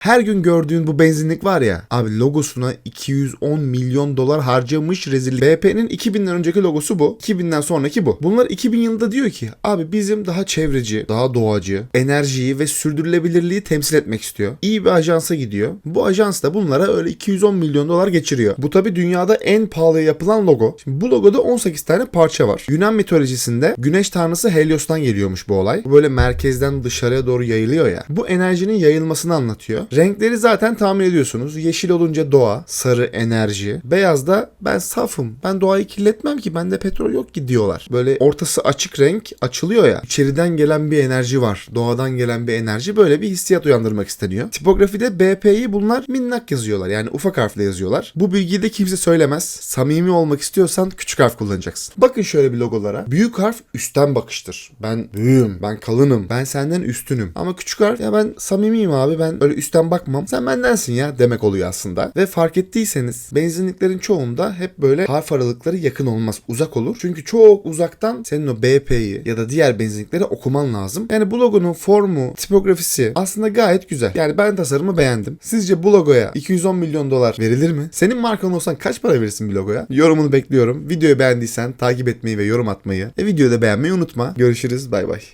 Her gün gördüğün bu benzinlik var ya abi logosuna 210 milyon dolar harcamış rezillik. BP'nin 2000'den önceki logosu bu. 2000'den sonraki bu. Bunlar 2000 yılında diyor ki abi bizim daha çevreci, daha doğacı, enerjiyi ve sürdürülebilirliği temsil etmek istiyor. İyi bir ajansa gidiyor. Bu ajans da bunlara öyle 210 milyon dolar geçiriyor. Bu tabi dünyada en pahalı yapılan logo. Şimdi bu logoda 18 tane parça var. Yunan mitolojisinde güneş tanrısı Helios'tan geliyormuş bu olay. Böyle merkezden dışarıya doğru yayılıyor ya. Bu enerjinin yayılmasını anlatıyor. Renkleri zaten tahmin ediyorsunuz. Yeşil olunca doğa, sarı enerji, beyaz da ben safım. Ben doğayı kirletmem ki bende petrol yok ki diyorlar. Böyle ortası açık renk açılıyor ya. İçeriden gelen bir enerji var. Doğadan gelen bir enerji böyle bir hissiyat uyandırmak isteniyor. Tipografide BP'yi bunlar minnak yazıyorlar. Yani ufak harfle yazıyorlar. Bu bilgiyi de kimse söylemez. Samimi olmak istiyorsan küçük harf kullanacaksın. Bakın şöyle bir logolara. Büyük harf üstten bakıştır. Ben büyüğüm, ben kalınım, ben senden üstünüm. Ama küçük harf ya ben samimiyim abi ben öyle üstten bakmam. Sen bendensin ya demek oluyor aslında. Ve fark ettiyseniz benzinliklerin çoğunda hep böyle harf aralıkları yakın olmaz. Uzak olur. Çünkü çok uzaktan senin o BP'yi ya da diğer benzinlikleri okuman lazım. Yani bu logonun formu, tipografisi aslında gayet güzel. Yani ben tasarımı beğendim. Sizce bu logoya 210 milyon dolar verilir mi? Senin markan olsan kaç para verirsin bir logoya? Yorumunu bekliyorum. Videoyu beğendiysen takip etmeyi ve yorum atmayı ve videoyu da beğenmeyi unutma. Görüşürüz. Bay bay.